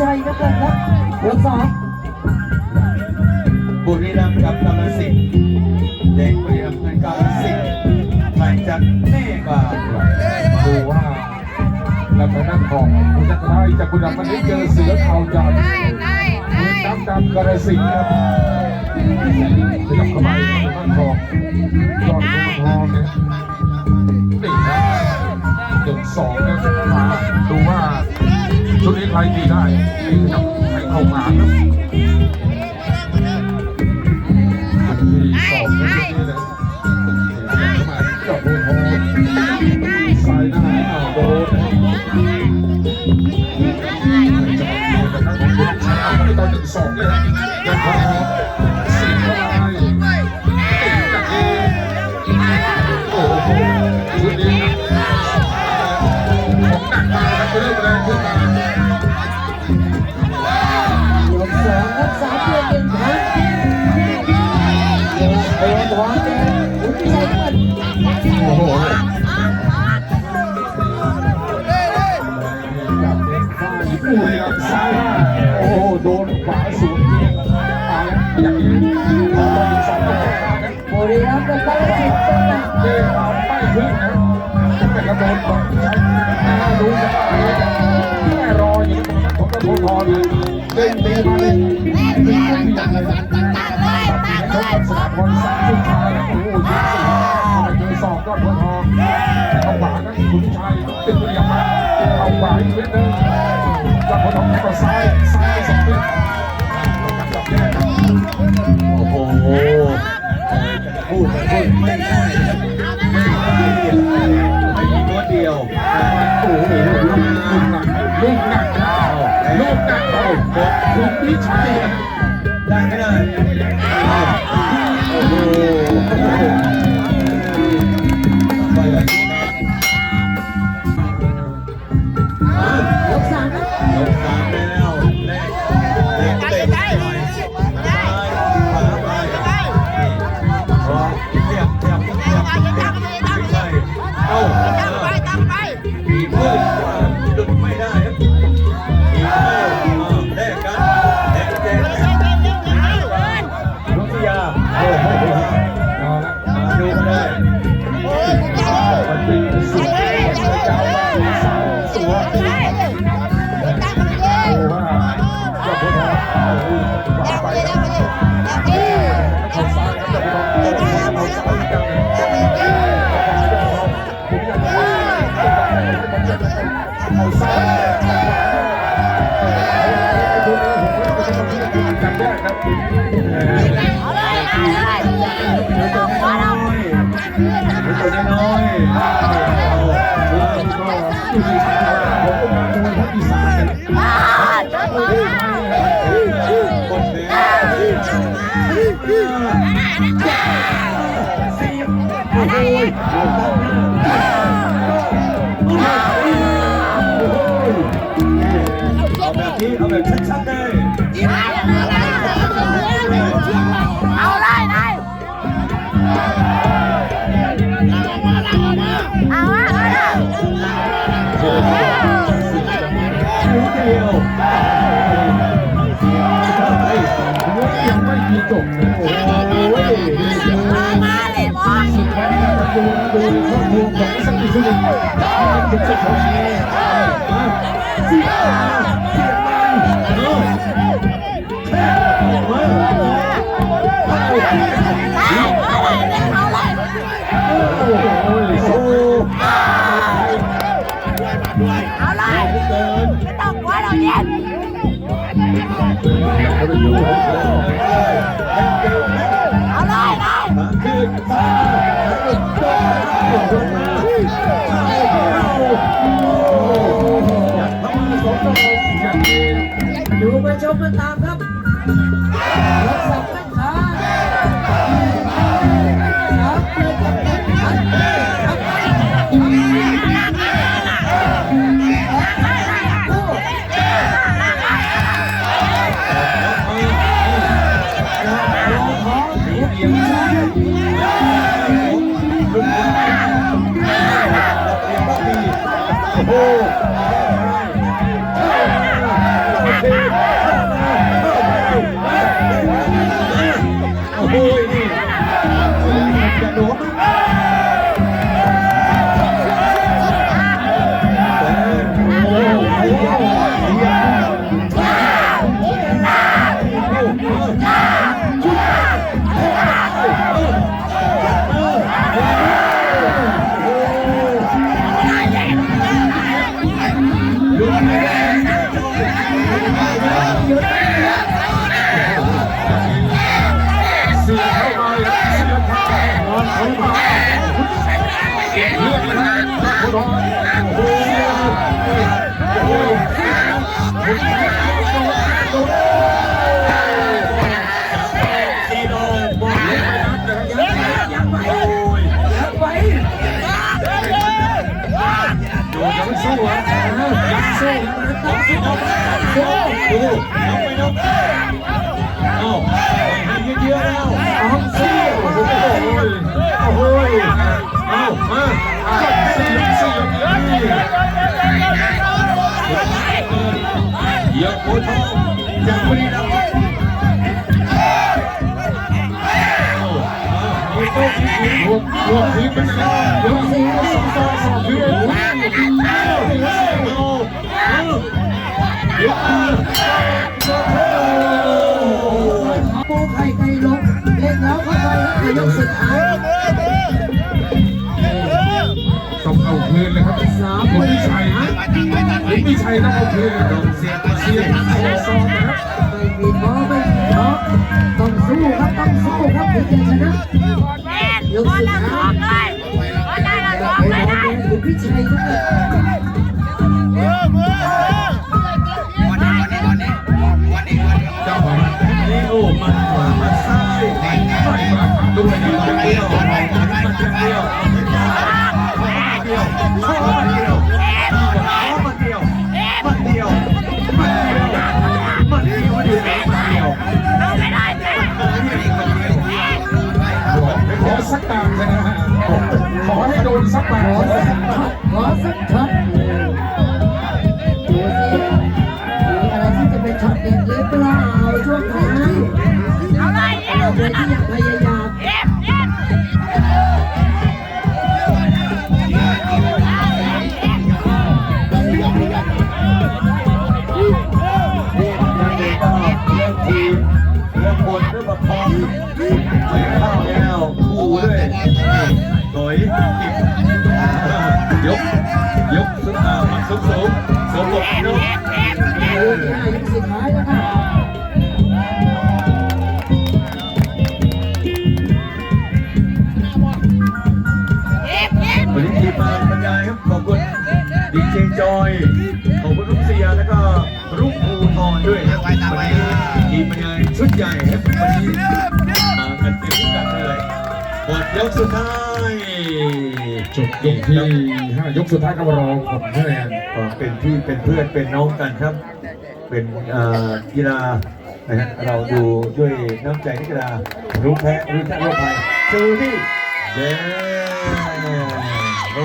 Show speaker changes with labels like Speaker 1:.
Speaker 1: ชัยครับเพื่อนครับยกสอง
Speaker 2: บุรีรัมย์กับกาฬสินเด็กบุรีรัมย์กับกาฬสินธุ์ใครจะแน่กว่า
Speaker 3: ดูว่าแล้วทางด้านของคุณจักรไทยจากคุณดำวันนี้เจอเสือเข่าใหญ่
Speaker 4: ได้ได้ได้
Speaker 3: น้ำดำกระสิงห์ครับขยับเข้ามาทางด้านของยอดทองเนี่ยนี่ครับหนึ่งสองเนี่ยมาดูว่า ชุดนี้ใครดีได้นี่ขยับให้เข้ามาครับที่สองนะชุดนี้นะเข้ามาเจาะโดนทองสายหน้าอ้าวโดนต่อหนึ่งสองเลยครับ โดน
Speaker 1: ทองแดงคุณชัยเงิน
Speaker 3: โอ้โห
Speaker 2: กับเด็กฝ้าย
Speaker 3: อุ้ยครับซ้ายโอ้โห โดนขวาสวนอย่างนี้พอมาสองต่อครับ
Speaker 1: บุรีรัมย์กับกาฬสินธุ์เป็นหนัก
Speaker 3: เดินตามป้ายขึ้นนะแต่กระโดดบอลใช้น่าดูนะแม่รออยู่ตรงนั้นผมก็โทรรออยู่เด้งเด้งมาเลยเป็นคนที่ยังไงนะชกกับสนามบอลสาม พูดไม่พูด
Speaker 2: ไม่ได้ไม่มีตัวเดียว
Speaker 3: โอ้โหลูกหนักลูกหนักลูกหนักเอาคุณพิชัย
Speaker 2: ได้ไม่ได้โอ้โห
Speaker 1: สั
Speaker 2: เอาแบบนี้เอาแบบชัดๆเลย
Speaker 4: เอาเลยได้เอา
Speaker 3: ของสักทีสุดท้ายเชม
Speaker 4: กัน
Speaker 2: ตา
Speaker 1: มครับยกสองกันขาสามเดือนกับหนึ่งครั้งโอ้
Speaker 3: เอียงซ้าย
Speaker 2: โอ้
Speaker 3: สู้อะ
Speaker 2: ยัง
Speaker 3: สู้
Speaker 1: มันต้องสู้สู้
Speaker 2: ดูน้องไปน้องเอาให้เยอะๆแล้ว
Speaker 1: ต้อาสู้
Speaker 3: โอ้โหโอ้โหเอามาสียเสียนี่
Speaker 2: เยอะโคตระมี
Speaker 3: รวมรวมทีมเป็นยังไงยกสี่ยกสองสองสองคือ
Speaker 1: ปูไข่ไก่ลงเล่นแล้วเข้าไปแล้วยกสุดท้าย
Speaker 3: ต้องเอาคืนเลยครับสามคนที่ชัยคุณพี่ชัยต้องเอาคืนเลยครับเสียเสียสองนะครับ ขอให้โดนสักบา
Speaker 1: ท
Speaker 2: โดยติดยก ยกสุดอ่ามันสูงสูงสมบกยก
Speaker 1: เดินที่ห้ายกสุดท้ายแล้วครับ
Speaker 4: เอฟเอฟ
Speaker 2: วันนี้ทีมมาบรรยายครับขอบคุณดีเจจอยขอบคุณลุงเสียแล้วก็รุ่งภูทรด้วยครับวันนี้ทีมบรรยายชุดใหญ่ครับวันนี้ ยกสุดท้าย
Speaker 3: จบยกที่ห้ายกสุดท้ายก็มารอผลคะแนน
Speaker 2: ก็เป็นพี่เป็นเพื่อนเป็นน้องกันครับ เป็นเอ่อกีฬานะฮะเราดูด้วยน้ำใจนักกีฬารู้แพ้รู้ชนะรู้ภัยจูดี้เย้โอ้